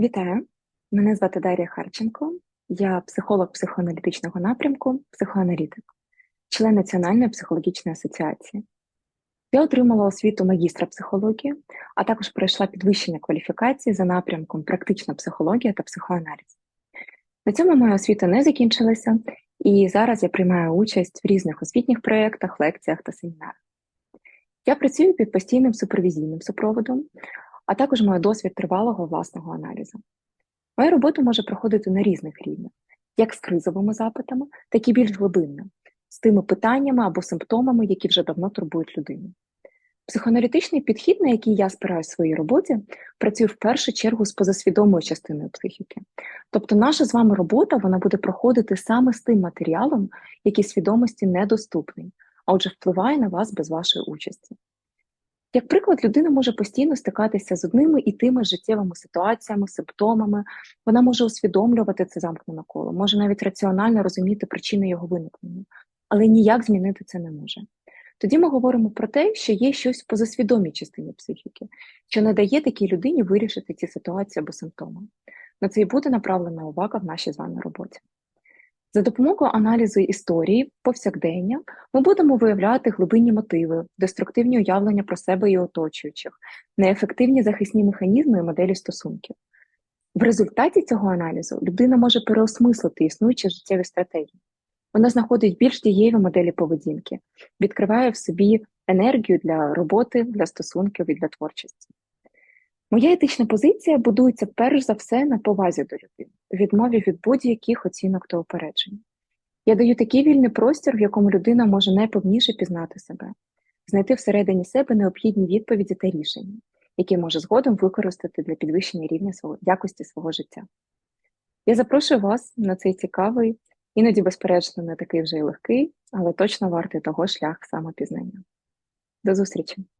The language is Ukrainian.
Вітаю! Мене звати Дар'я Харченко, я психолог психоаналітичного напрямку, психоаналітик, член Національної психологічної асоціації. Я отримала освіту магістра психології, а також пройшла підвищення кваліфікації за напрямком практична психологія та психоаналіз. На цьому моя освіта не закінчилася, і зараз я приймаю участь в різних освітніх проєктах, лекціях та семінарах. Я працюю під постійним супервізійним супроводом, а також маю досвід тривалого власного аналізу. Моя робота може проходити на різних рівнях, як з кризовими запитами, так і більш глибинно, з тими питаннями або симптомами, які вже давно турбують людину. Психоаналітичний підхід, на який я спираюсь в своїй роботі, працює в першу чергу з позасвідомою частиною психіки. Тобто, наша з вами робота вона буде проходити саме з тим матеріалом, який свідомості недоступний, а отже, впливає на вас без вашої участі. Як приклад, людина може постійно стикатися з одними і тими життєвими ситуаціями, симптомами, вона може усвідомлювати це замкнене коло, може навіть раціонально розуміти причини його виникнення, але ніяк змінити це не може. Тоді ми говоримо про те, що є щось в позасвідомій частині психіки, що не дає такій людині вирішити ці ситуації або симптоми. На це і буде направлена увага в нашій з вами роботі. За допомогою аналізу історії повсякдення ми будемо виявляти глибинні мотиви, деструктивні уявлення про себе і оточуючих, неефективні захисні механізми і моделі стосунків. В результаті цього аналізу людина може переосмислити існуючі життєві стратегії. Вона знаходить більш дієві моделі поведінки, відкриває в собі енергію для роботи, для стосунків і для творчості. Моя етична позиція будується перш за все на повазі до людини, відмові від будь-яких оцінок та упереджень. Я даю такий вільний простір, в якому людина може найповніше пізнати себе, знайти всередині себе необхідні відповіді та рішення, які може згодом використати для підвищення рівня свого, якості свого життя. Я запрошую вас на цей цікавий, іноді, безперечно, не такий вже й легкий, але точно вартий того шлях самопізнання. До зустрічі!